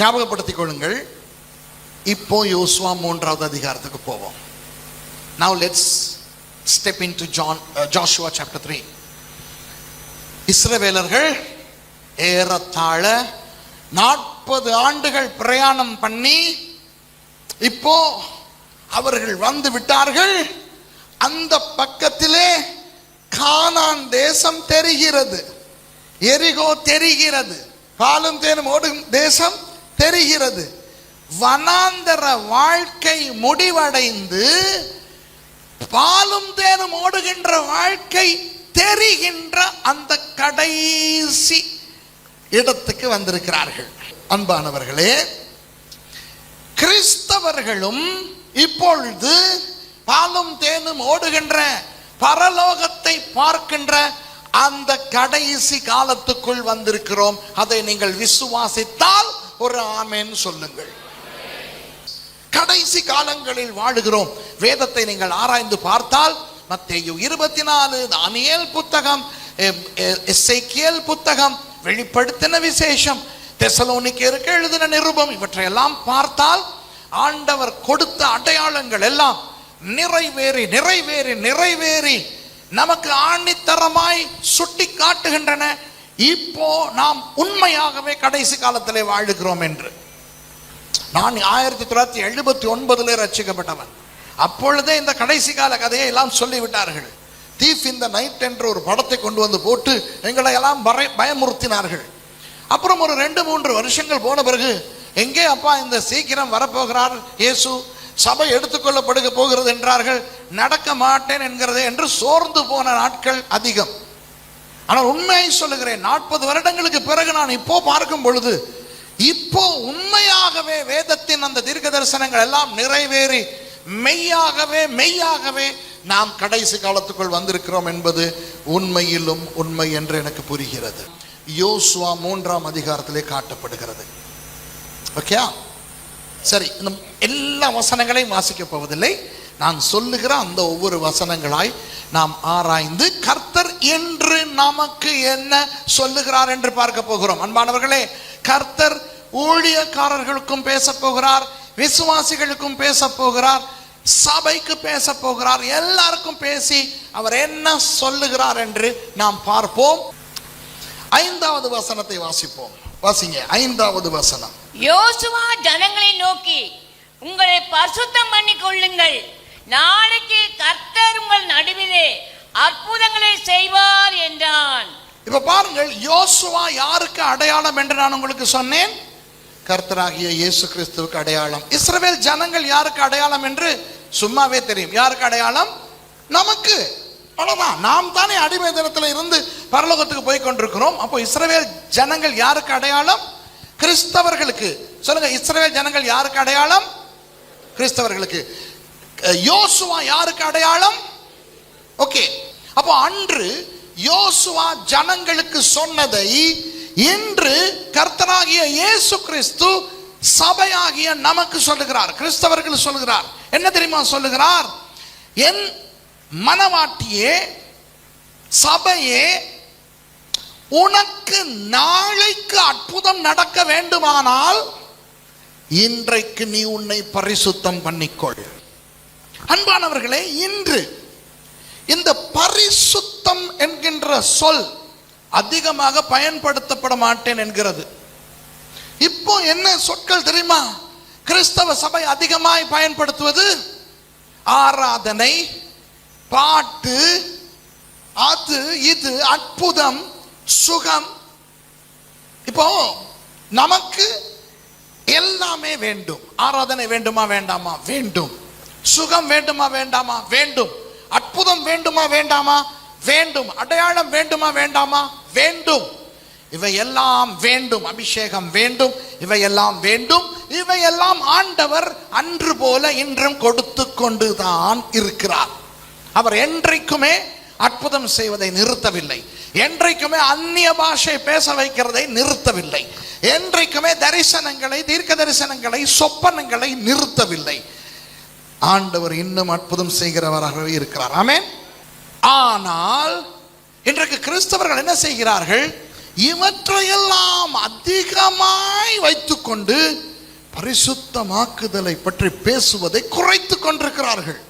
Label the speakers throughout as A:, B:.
A: ஞாபகப்படுத்திக் கொள்ளுங்கள் இப்போ யோசுவா மூன்றாவது அதிகாரத்துக்கு போவோம். Now let's step in to John Joshua chapter three இஸ்ரவேலர்கள் ஏறத்தாழ நாற்பது ஆண்டுகள் பிரயாணம் பண்ணி இப்போ அவர்கள் வந்து விட்டார்கள். அந்த பக்கத்திலே கானான் தேசம் தெரிகிறது. எரிகோ தெரிகிறது. பாலும் தேனும் ஓடும் தேசம் தெரிகிறது. வனாந்தர வாழ்க்கை முடிவடைந்து பாலும் தேனும் ஓடுகின்ற வாழ்க்கை தெரிகின்ற அந்த கடைசி இடத்துக்கு வந்திருக்கிறார்கள். அன்பானவர்களே கிறிஸ்தவர்களும் இப்பொழுது பாலும் தேனும் ஓடுகின்ற பரலோகத்தை பார்க்கின்ற அந்த கடைசி காலத்துக்குள் வந்திருக்கிறோம். அதை நீங்கள் விசுவாசித்தால் ஒரு ஆமேன்னு சொல்லுங்கள். கடைசி காலங்களில் வாழுகிறோம். வேதத்தை நீங்கள் ஆராய்ந்து பார்த்தால் மத்தேயு இருபத்தி நாலு தானியல் புத்தகம் புத்தகம் வெளிப்படுத்தின விசேஷம் தெசலோனிக்கேருக்கு எழுதின நிருபம் இவற்றையெல்லாம் பார்த்தால் ஆண்டவர் கொடுத்த அடையாளங்கள் எல்லாம் நிறைவேறி நிறைவேறி நிறைவேறி நமக்கு ஆணித்தரமாய் சுட்டி காட்டுகின்றன இப்போ நாம் உண்மையாகவே கடைசி காலத்திலே வாழுகிறோம் என்று. நான் ஆயிரத்தி தொள்ளாயிரத்தி எழுபத்தி ஒன்பதுல ரசிக்கப்பட்டவன். அப்பொழுதே இந்த கடைசி கால கதையை எல்லாம் சொல்லிவிட்டார்கள். தீஃப் இந்த நைட் என்ற ஒரு படத்தை கொண்டு வந்து போட்டு எங்களை எல்லாம் பயமுறுத்தினார்கள். அப்புறம் ஒரு ரெண்டு மூன்று வருஷங்கள் போன பிறகு எங்கே அப்பா இந்த சீக்கிரம் வரப்போகிறார்? இயேசு சபை எடுத்துக்கொள்ளப்படுக போகிறது என்றார்கள். நடக்க மாட்டேன் என்கிறது என்று சோர்ந்து போன நாட்கள் அதிகம். ஆனால் உண்மையை சொல்லுகிறேன். நாற்பது வருடங்களுக்கு பிறகு நான் இப்போ பார்க்கும் பொழுது இப்போ உண்மையாகவே வேதத்தின் அந்த தீர்க்க தரிசனங்கள் எல்லாம் நிறைவேறி மெய்யாகவே மெய்யாகவே நாம் கடைசி காலத்துக்குள் வந்திருக்கிறோம் என்பது உண்மையிலும் உண்மை என்று எனக்கு புரிகிறது. யோசுவா மூன்றாம் அதிகாரத்திலே காட்டப்படுகிறது. ஓகே? சரி இந்த எல்லா வசனங்களையும் வாசிக்கப் போவதில்லை. நான் சொல்லுகிற அந்த ஒவ்வொரு வசனங்களாய் நாம் ஆராய்ந்து கர்த்தர் என்று நமக்கு என்ன சொல்லுகிறார் என்று பார்க்க போகிறோம். அன்பானவர்களே கர்த்தர் ஊழியக்காரர்களுக்கும் பேச போகிறார் விசுவாசிகளுக்கும் பேச போகிறார் சபைக்கு பேச போகிறார் எல்லாருக்கும் பேசி அவர் என்ன சொல்லுகிறார் என்று நாம் பார்ப்போம். ஐந்தாவது வசனத்தை வாசிப்போம். வாசிங்க ஐந்தாவது வசனம்.
B: யோசுவா ஜனங்களை நோக்கி உங்களை பரிசுத்தம் பண்ணிக் கொள்ளுங்கள் நாளைக்கு கர்த்தர் உங்கள் நடுவிலே அற்புதங்களை செய்வார் என்றான்.
A: இப்ப பாருங்கள் யோசுவா யாருக்கு அடையாளம் என்று நான் உங்களுக்கு சொன்னேன்? கர்த்தராகிய இயேசு கிறிஸ்துவுக்கு அடையாளம். இஸ்ரவேல் ஜனங்கள் யாருக்கு அடையாளம் என்று சும்மாவே தெரியும். யாருக்கு அடையாளம்? நமக்கு. அவ்வளவுதான். நாம் தானே அடிமை தினத்தில் இருந்து பரலோகத்துக்கு போய் கொண்டிருக்கிறோம். அப்போ இஸ்ரவேல் ஜனங்கள் யாருக்கு அடையாளம்? கிறிஸ்தவர்களுக்கு. சொல்லுங்க இஸ்ரவேல் ஜனங்கள் யாருக்கு அடையாளம்? கிறிஸ்தவர்களுக்கு. யோசுவா யாருக்கு அடையாளம்? ஓகே. அப்போ அன்று யோசுவா ஜனங்களுக்கு சொன்னதை இன்று கர்த்தராகிய இயேசு கிறிஸ்து சபையாகிய நமக்கு சொல்லுகிறார். கிறிஸ்தவர்கள் சொல்லுகிறார். என்ன தெரியுமா சொல்லுகிறார்? என் மனவாட்டியே சபையே உனக்கு நாளைக்கு அற்புதம் நடக்க வேண்டுமானால் இன்றைக்கு நீ உன்னை பரிசுத்தம் பண்ணிக்கொள். அன்பானவர்களே இன்று இந்த பரிசுத்தம் என்கின்ற சொல் அதிகமாக பயன்படுத்தப்பட மாட்டேன் என்கிறது. இப்போ என்ன சொற்கள் தெரியுமா? கிறிஸ்தவ சபை அதிகமாய் பயன்படுத்துவது ஆராதனை பாட்டு அது இது அற்புதம் சுகம். இப்போ நமக்கு எல்லாமே வேண்டும். ஆராதனை வேண்டுமா வேண்டாமா? வேண்டும். சுகம் வேண்டுமா வேண்டாமா? வேண்டும். அற்புதம் வேண்டுமா வேண்டாமா? வேண்டும். அடையாளம் வேண்டுமா வேண்டாமா? வேண்டும். இவையெல்லாம் வேண்டும். அபிஷேகம் வேண்டும். இவையெல்லாம் வேண்டும். இவையெல்லாம் ஆண்டவர் அன்று போல இன்றும் கொடுத்து கொண்டுதான் இருக்கிறார். அவர் என்றைக்குமே அற்புதம் செய்வதை நிறுத்தவில்லை. என்றைக்குமே அந்நிய பாஷை பேச வைக்கிறதை நிறுத்தவில்லை. என்றைக்குமே தரிசனங்களை தீர்க்க தரிசனங்களை சொப்பனங்களை நிறுத்தவில்லை. ஆண்டவர் இன்னும் அற்புதம் செய்கிறவராகவே இருக்கிறார். ஆமேன். ஆனால் இன்றைக்கு கிறிஸ்தவர்கள் என்ன செய்கிறார்கள்? இவற்றையெல்லாம் அதிகமாய் வைத்துக்கொண்டு பரிசுத்தமாக்குதலை பற்றி பேசுவதை குறைத்து கொண்டிருக்கிறார்கள்.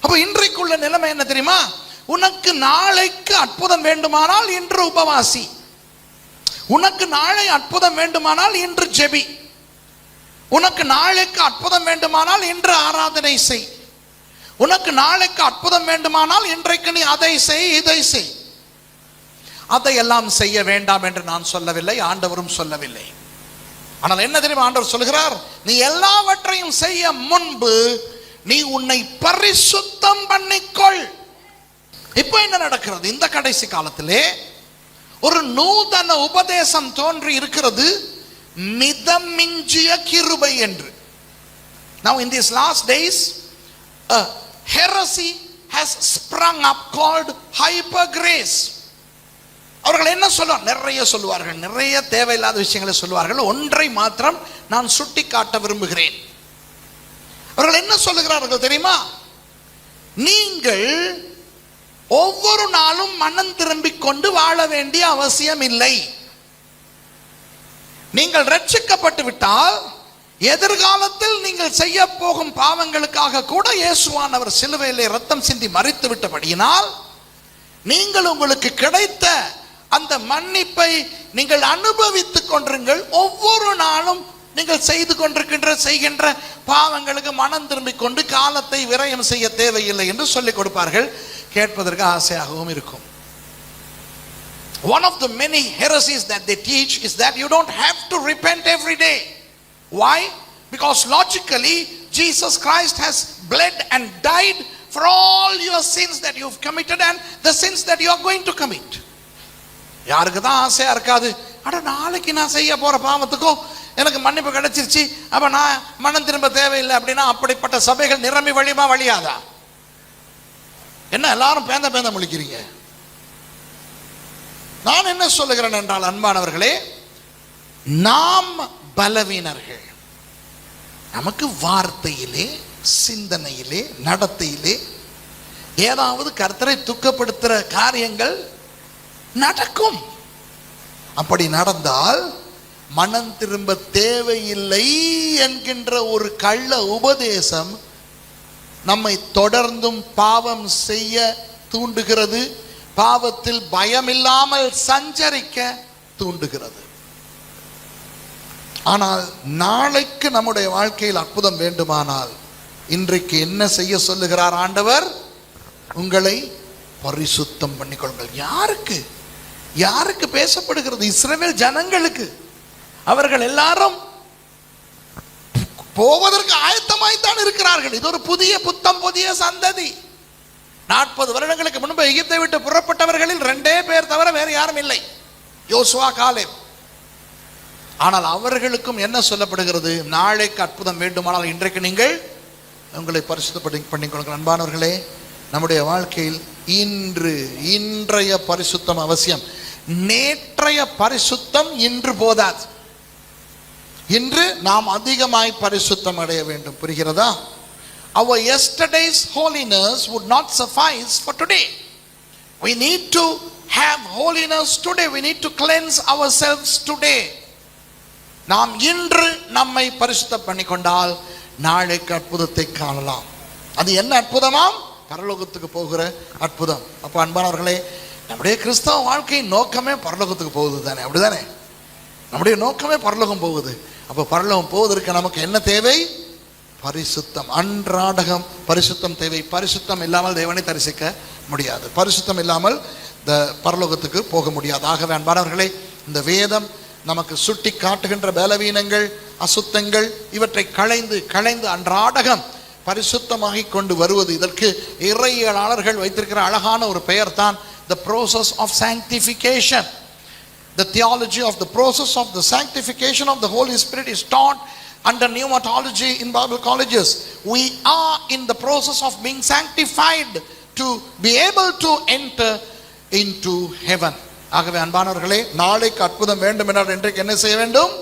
A: அப்போ இன்றைக்குள்ள நிலைமை என்ன தெரியுமா? உனக்கு நாளைக்கு அற்புதம் வேண்டுமானால் இன்று உபவாசி. உனக்கு நாளை அற்புதம் வேண்டுமானால் இன்று ஜெபி. உனக்கு நாளைக்கு அற்புதம் வேண்டுமானால் இன்று ஆராதனை செய். உனக்கு நாளைக்கு அற்புதம் வேண்டுமானால் இன்றைக்கு நீ அதை செய் இதை செய். அதையெல்லாம் செய்ய வேண்டாம் என்று நான் சொல்லவில்லை ஆண்டவரும் சொல்லவில்லை. ஆனால் என்ன தெரியும் ஆண்டவர் சொல்கிறார்? நீ எல்லாவற்றையும் செய்ய முன்பு நீ உன்னை பரிசுத்தம் பண்ணிக்கொள். இப்போ என்ன நடக்கிறது? இந்த கடைசி காலத்திலே ஒரு நூதன உபதேசம் தோன்றி இருக்கிறது. மிதமிஞ்சிய கிருபை என்று. Now in this last days a heresy sprung up up called grace அவர்கள் என்ன சொல்லுவார் நிறைய சொல்லுவார்கள் நிறைய தேவையில்லாத விஷயங்களை சொல்லுவார்கள். ஒன்றை மாத்திரம் நான் சுட்டி காட்ட விரும்புகிறேன். அவர்கள் என்ன சொல்லுகிறார்கள் தெரியுமா? நீங்கள் ஒவ்வொரு நாளும் மனம் திரும்பிக் கொண்டு வாழ வேண்டிய அவசியம் இல்லை. நீங்கள் ரட்சிக்கப்பட்டு விட்டால் எதிர்காலத்தில் நீங்கள் செய்ய போகும் பாவங்களுக்காக கூட இயேசுவானவர் சிலுவையிலே ரத்தம் சிந்தி மறித்து விட்டபடியினால் நீங்கள் உங்களுக்கு கிடைத்த அந்த மன்னிப்பை நீங்கள் அனுபவித்துக் கொண்டிருங்கள். ஒவ்வொரு நாளும் நீங்கள் செய்து கொண்டிருக்கின்ற செய்கின்ற பாவங்களுக்கு மனம் திரும்பிக் கொண்டு காலத்தை விரயம் செய்ய தேவையில்லை என்று சொல்லிக் கொடுப்பார்கள். கேட்பதற்கு ஆசையாகவும் இருக்கும். One of the many heresies that they teach is that you don't have to repent every day. Why? Because logically, Jesus Christ has bled and died for all your sins that you've committed and the sins that you are going to commit. யாருக்கு தான் ஆசையா இருக்காது அட நாளைக்கு நான் செய்ய போற பாவத்துக்கும் எனக்கு மன்னிப்பு கிடைச்சிருச்சு அப்ப நான் மனம் திரும்ப தேவையில்லை அப்படின்னா அப்படிப்பட்ட சபைகள் நிரம்பி வழியுமா வழியாதா என்ன எல்லாரும் பேந்த பேந்த முழிக்கிறீங்க நான் என்ன சொல்லுகிறேன் என்றால் அன்பானவர்களே நாம் பலவீனர்கள். நமக்கு வார்த்தையிலே சிந்தனையிலே நடத்தையிலே ஏதாவது கர்த்தரை துக்கப்படுத்துகிற காரியங்கள் நடக்கும். அப்படி நடந்தால் மனம் திரும்ப தேவையில்லை என்கின்ற ஒரு கள்ள உபதேசம் நம்மை தொடர்ந்தும் பாவம் செய்ய தூண்டுகிறது. பாவத்தில் பயமில்லாமல் சஞ்சரிக்க தூண்டுகிறது. ஆனால் நாளைக்கு நம்முடைய வாழ்க்கையில் அற்புதம் வேண்டுமானால் இன்றைக்கு என்ன செய்ய சொல்லுகிறார் ஆண்டவர்? உங்களை பரிசுத்தம் பண்ணிக்கொள்ளுங்கள். யாருக்கு? யாருக்கு பேசப்படுகிறது? இஸ்ரேல் ஜனங்களுக்கு. அவர்கள் எல்லாரும் போவதற்கு ஆயத்தமாய்த்தான் இருக்கிறார்கள். இது ஒரு புதிய புத்தம் புதிய சந்ததி. நாற்பது வருடங்களுக்கு முன்பு எகிப்தை விட்டு புறப்பட்டவர்களில் ரெண்டே பேர் தவிர வேறு யாரும் இல்லை. யோசுவா காலேப். ஆனால் அவர்களுக்கும் என்ன சொல்லப்படுகிறது? நாளைக்கு அற்புதம் வேண்டுமானால் இன்றைக்கு நீங்கள் உங்களை பரிசுத்தப்படி பண்ணிக்கொள்ளுங்கள். அன்பானவர்களே நம்முடைய வாழ்க்கையில் இன்று இன்றைய பரிசுத்தம் அவசியம். நேற்றைய பரிசுத்தம் இன்று போதாது. இன்று நாம் அதிகமாய் பரிசுத்தம் அடைய வேண்டும். புரிகிறதா? Our yesterday's holiness would not suffice for today. We need to have holiness today. We need to cleanse ourselves today. நாம் இன்று நம்மை பரிசுத்தம் பண்ணிக்கொண்டால் நாளைக்கு அற்புதத்தை காணலாம். அது என்ன அற்புதமாம் பரலோகத்துக்கு போகிற அற்புதம். அப்போ அன்பானவர்களே நம்முடைய கிறிஸ்தவ வாழ்க்கையின் நோக்கமே பரலோகத்துக்கு போகுது தானே? அப்படிதானே? நம்முடைய நோக்கமே பரலோகம் போகுது. அப்போ பரலோகம் போவதற்கு நமக்கு என்ன தேவை? பரிசுத்தம் அன்றாடகம். பரிசுத்தம் தேவை. பரிசுத்தம் இல்லாமல் தேவனை தரிசிக்க முடியாது. பரிசுத்தம் இல்லாமல் இந்த பரலோகத்துக்கு போக முடியாது. ஆகவே அன்பானவர்களே இந்த வேதம் நமக்கு சுட்டி காட்டுகின்ற பலவீனங்கள் அசுத்தங்கள் இவற்றை களைந்து களைந்து அன்றாடகம் பரிசுத்தமாகி கொண்டு வருவது. இதற்கு இறையியலாளர்கள் வைத்திருக்கிற அழகான ஒரு பெயர் தான் the process of sanctification the theology of the process of the sanctification of the holy spirit is that under pneumatology in Bible colleges. We are in the process of being sanctified to be able to enter into heaven. ஆகவே அன்பானவர்களே நாளைக்கு அற்புதம் வேண்டும் என்றால் இன்றைக்கு என்ன செய்ய வேண்டும்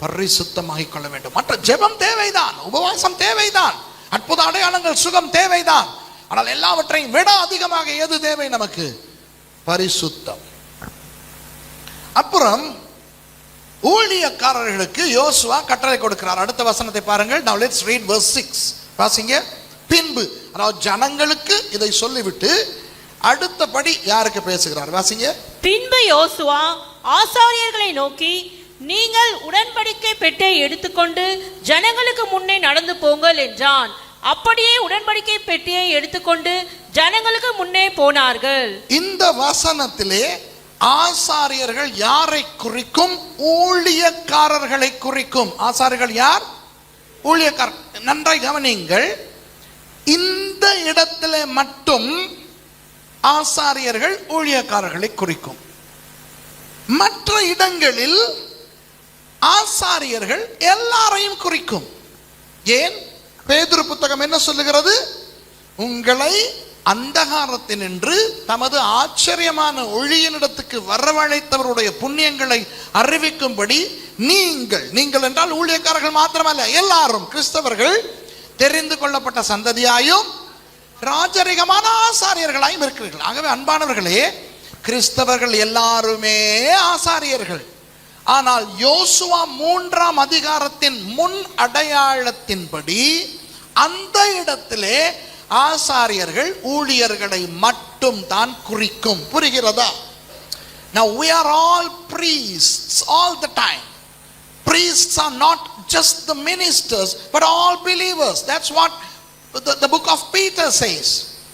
A: பரிசுத்தமாகிக் கொள்ள வேண்டும் மற்ற ஜெபம் தேவைதான் உபவாசம் தேவைதான் அற்புத அடையாளங்கள் சுகம் தேவைதான் ஆனால் எல்லாவற்றையும் விட அதிகமாக எது தேவை நமக்கு பரிசுத்தம் அப்புறம் ஊழியக்காரர்களுக்கு யோசுவா கட்டளை கொடுக்கிறார். அடுத்த வசனத்தை பாருங்கள். Now let's read verse 6 வாசிங்க. பின்பு அதாவது ஜனங்களுக்கு இதை சொல்லிவிட்டு அடுத்தபடி யாருக்கு பேசுகிறார்? வாசிங்க.
C: பின்பு யோசுவா ஆசாரியர்களை நோக்கி நீங்கள் உடன்படிக்கை பெட்டியை எடுத்துக்கொண்டு ஜனங்களுக்கு முன்னே நடந்து போங்கள் என்றான். அப்படியே உடன்படிக்கை பெட்டியை எடுத்துக்கொண்டு ஜனங்களுக்கு முன்னே போனார்கள்.
A: இந்த வசனத்திலே ஆசாரியர்கள் யாரை குறிக்கும்? ஊழியக்காரர்களை குறிக்கும். ஆசாரியர்கள் யார்? ஊழியக்காரர் நன்றாய் கவனியுங்கள். இந்த இடத்துல மட்டும் ஆசாரியர்கள் ஊழியக்காரர்களை குறிக்கும். மற்ற இடங்களில் ஆசாரியர்கள் எல்லாரையும் குறிக்கும். ஏன்? பேதுரு புத்தகம் என்ன சொல்லுகிறது? உங்களை அந்தகாரத்தினின்று தமது ஆச்சரியமான ஒழியனிடத்துக்கு வரவழைத்தவருடைய புண்ணியங்களை அறிவிக்கும்படி நீங்கள் நீங்கள் என்றால் ஊழியக்காரர்கள் மாத்திரமல்ல எல்லாரும் கிறிஸ்தவர்கள் தெரிந்து கொள்ளப்பட்ட சந்ததியாயும் ராஜரிகமான ஆசாரியர்களாயும் இருக்கிறீர்கள். ஆகவே அன்பானவர்களே கிறிஸ்தவர்கள் எல்லாருமே ஆசாரியர்கள். ஆனால் யோசுவா மூன்றாம் அதிகாரத்தின் முன் அடையாளத்தின்படி அந்த இடத்திலே ஆசாரியர்கள் ஊழியர்களை மட்டும் தான் குறிக்கும் புரிகிறதா Now we are all priests all the time. Priests are not just the ministers, but all believers. That's what the, the book of Peter says.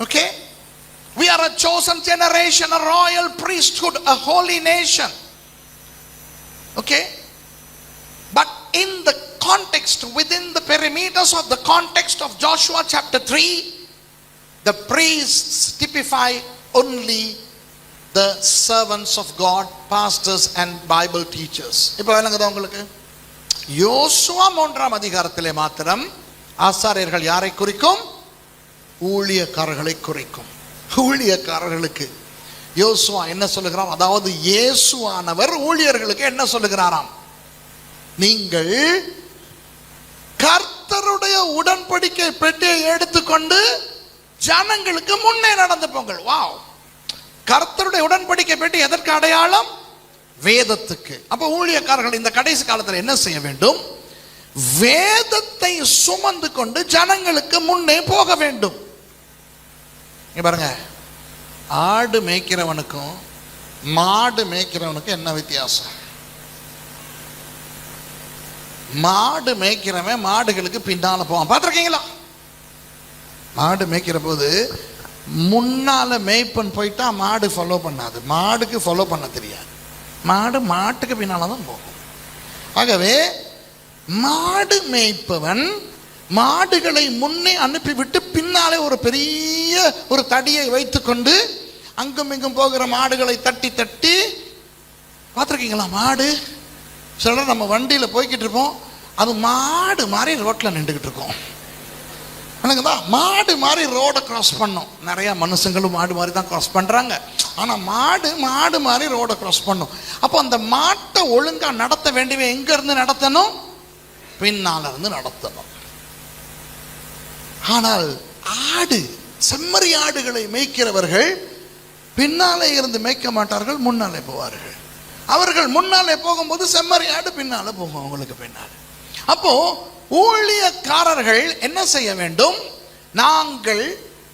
A: Okay? We are a chosen generation, a royal priesthood, a holy nation. Okay? But in the context, within the perimeters of the context of Joshua chapter 3, the priests typify only the servants of God, pastors and Bible teachers. இப்போ விளங்குதா உங்களுக்கு. யோசுவா மூன்றாம் அதிகாரத்திலே மாத்திரம் ஆசாரியர்கள் யாரை குறிக்கும்? ஊழியக்காரர்களை குறிக்கும். ஊழியக்காரர்களுக்கு. யோசுவா என்ன சொல்லுகிறார் அதாவது இயேசுவானவர் ஊழியர்களுக்கு என்ன சொல்லுகிறாராம்? நீங்கள் கர்த்தருடைய உடன்படிக்கை பெட்டியை எடுத்துக்கொண்டு ஜனங்களுக்கு முன்னே நடந்து போங்கள். வாவ் கர்த்தருடைய உடன்படிக்கை பெட்டி எதற்கு அடையாளம்? வேதத்துக்கு. அப்ப ஊழியக்காரர்கள் இந்த கடைசி காலத்தில் என்ன செய்ய வேண்டும்? வேதத்தை சுமந்து கொண்டு ஜனங்களுக்கு முன்னே போக வேண்டும். பாருங்க. ஆடு மேய்க்கிறவனுக்கும் மாடு மேய்க்கிறவனுக்கும் என்ன வித்தியாசம்? மாடு மேய்க்கிறவன் மாடுகளுக்கு பின்னால போவான். பார்த்துருக்கீங்களா? மாடு மேய்க்கிற போது முன்னால மேய்ப்பன் போயிட்டா மாடு ஃபாலோ பண்ணாது. மாடுக்கு ஃபாலோ பண்ண தெரியாது. மாடு மாட்டுக்கு பின்னால தான் போகும். ஆகவே மாடு மேய்ப்பவன் மாடுகளை முன்னே அனுப்பிவிட்டு பின்னாலே ஒரு பெரிய ஒரு தடியை வைத்துக்கொண்டு அங்கும் இங்கும் போகிற மாடுகளை தட்டி தட்டி பார்த்துருக்கீங்களா? மாடு சிலர் நம்ம வண்டியில் போய்கிட்டு இருப்போம். அது மாடு மாதிரி ரோட்டில் நின்றுக்கிட்டு இருக்கோம். எனக்குதா மாடு மாதிரி ரோடை கிராஸ் பண்ணும். நிறையா மனுஷங்களும் மாடு மாதிரி தான் கிராஸ் பண்ணுறாங்க ஆனால் மாடு மாடு மாதிரி ரோடை கிராஸ் பண்ணும். அப்போ அந்த மாட்டை ஒழுங்காக நடத்த வேண்டியவை எங்கேருந்து நடத்தணும்? பின்னால் இருந்து நடத்தணும். ஆனால் ஆடு செம்மறி ஆடுகளை மேய்க்கிறவர்கள் பின்னாலே இருந்து மேய்க்க மாட்டார்கள் முன்னாலே போவார்கள். அவர்கள் முன்னாலே போகும்போது செம்மறியாடு பின்னால போகும் அவங்களுக்கு பின்னால். அப்போ ஊழியக்காரர்கள் என்ன செய்ய வேண்டும்? நாங்கள்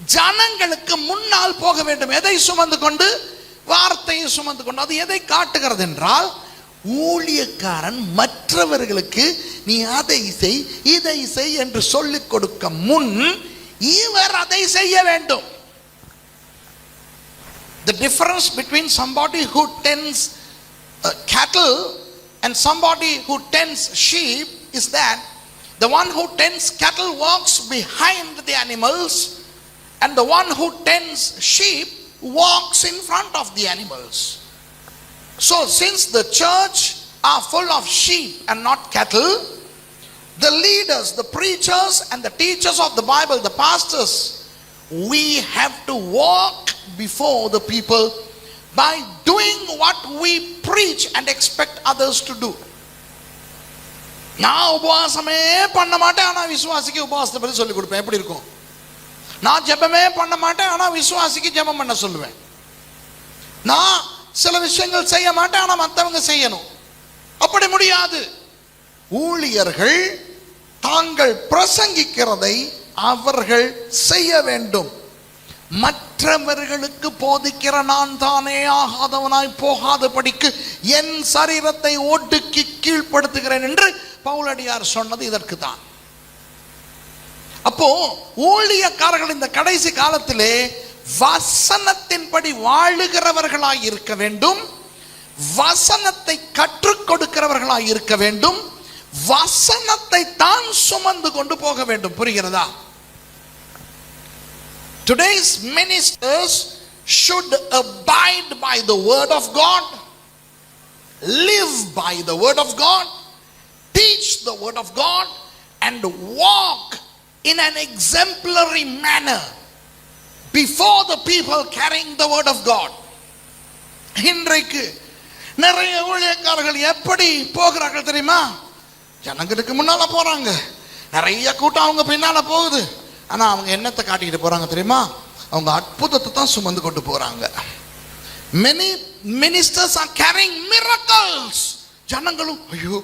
A: ஜனங்களுக்கு முன்னால் போக வேண்டும். எதை சுமந்து கொண்டு? வார்த்தையை சுமந்து கொண்டு. அது எதை காட்டுகிறது என்றால் ஊழியக்காரன் மற்றவர்களுக்கு நீ அதை செய் இதை செய் என்று சொல்லிக் கொடுக்க முன் இவர் அதை செய்ய வேண்டும். The difference between somebody who tends cattle and somebody who tends sheep is that the one who tends cattle walks behind the animals and the one who tends sheep walks in front of the animals. So since the church are full of sheep and not cattle the leaders the preachers and the teachers of the bible the pastors we have to walk before the people by doing what we preach and expect others to do. நான் உபவாசமே பண்ண மாட்டேன் ஆனால் விசுவாசிக்கு உபவாசத்தை பற்றி சொல்லிக் கொடுப்பேன். எப்படி இருக்கும்? நான் ஜெபமே பண்ண மாட்டேன் ஆனால் விசுவாசிக்கு ஜெபம் பண்ண சொல்லுவேன். நான் சில விஷயங்கள் செய்ய மாட்டேன் ஆனால் மற்றவங்க செய்யணும். அப்படி முடியாது. ஊழியர்கள் தாங்கள் பிரசங்கிக்கிறதை அவர்கள் செய்ய வேண்டும். மற்றவர்களுக்கு போதிக்கிற நான் தானே ஆகாதவனாய் போகாதபடிக்கு என் சரீரத்தை ஒடுக்கி கீழ்ப்படுத்துகிறேன் என்று பவுலடியார் சொன்னது இதற்கு தான் அப்போ ஊழியக்காரர்கள் இந்த கடைசி காலத்திலே வசனத்தின்படி வாழுகிறவர்களாய் இருக்க வேண்டும் வசனத்தை கற்றுக் கொடுக்கிறவர்களாய் இருக்க வேண்டும் வசனத்தை தான் சுமந்து கொண்டு போக வேண்டும். புரிகிறதா? Today's ministers should abide by the word of God, live by the word of God, teach the word of God, and walk in an exemplary manner before the people carrying the word of God. இன்றைக்கு நிறைய ஊழியக்காரர்கள் எப்படி போகிறார்கள் தெரியுமா ஜனங்களுக்கு முன்னால போறாங்க நிறைய கூட்டம் அவங்க பின்னால போகுது ஆனால் அவங்க என்னத்தை காட்டிக்கிட்டு போகிறாங்க தெரியுமா? அவங்க அற்புதத்தை தான் சுமந்து கொண்டு போகிறாங்க many ministers are carrying miracles ஜனங்களும் ஐயோ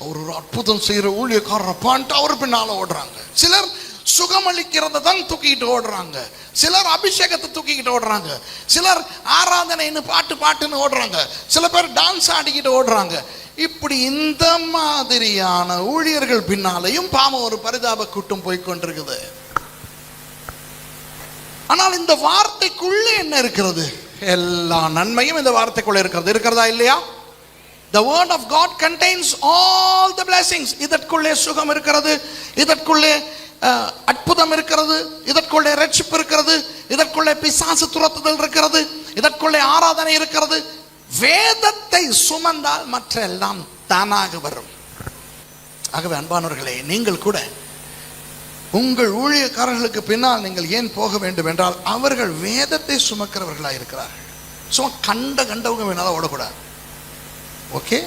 A: அவர் ஒரு அற்புதம் செய்கிற ஊழியக்காரரை அவர் பின்னால ஓடுறாங்க. சிலர் சுகமளிக்கிறத தான் தூக்கிக்கிட்டு ஓடுறாங்க. சிலர் அபிஷேகத்தை தூக்கிக்கிட்டு ஓடுறாங்க. சிலர் ஆராதனைன்னு பாட்டு பாட்டுன்னு ஓடுறாங்க. சில பேர் டான்ஸ் ஆடிக்கிட்டு ஓடுறாங்க. இப்படி இந்த மாதிரியான ஊழியர்கள் பின்னாலையும் பாவம் ஒரு பரிதாப கூட்டம் போய் கொண்டிருக்குது. ஆனால் இந்த வார்த்தைக்குள்ளே என்ன இருக்கிறது? எல்லா நன்மையும் இந்த வார்த்தைக்குள்ளே இருக்கிறது. இருக்கிறதா இல்லையா? The word of God contains all the blessings. இதற்குள்ளே சுகம் இருக்கிறது இதற்குள்ளே அஹ், அற்புதம் இருக்கிறது இதற்குள்ளே ரட்சிப்பு இருக்கிறது இதற்குள்ளே பிசாசு துரத்துதல் இருக்கிறது இதற்குள்ளே ஆராதனை இருக்கிறது. வேதத்தை சுமந்தால் மற்ற எல்லாம் தானாக வரும். ஆகவே அன்பானவர்களே நீங்கள் கூட உங்கள் ஊழியக்காரர்களுக்கு பின்னால் நீங்கள் ஏன் போக வேண்டும் என்றால் அவர்கள் வேதத்தை சுமக்கிறவர்களாக இருக்கிறார்கள் சும்மா கண்ட கண்டவங்க வேணாலும் ஓடக்கூடாது. ஓகே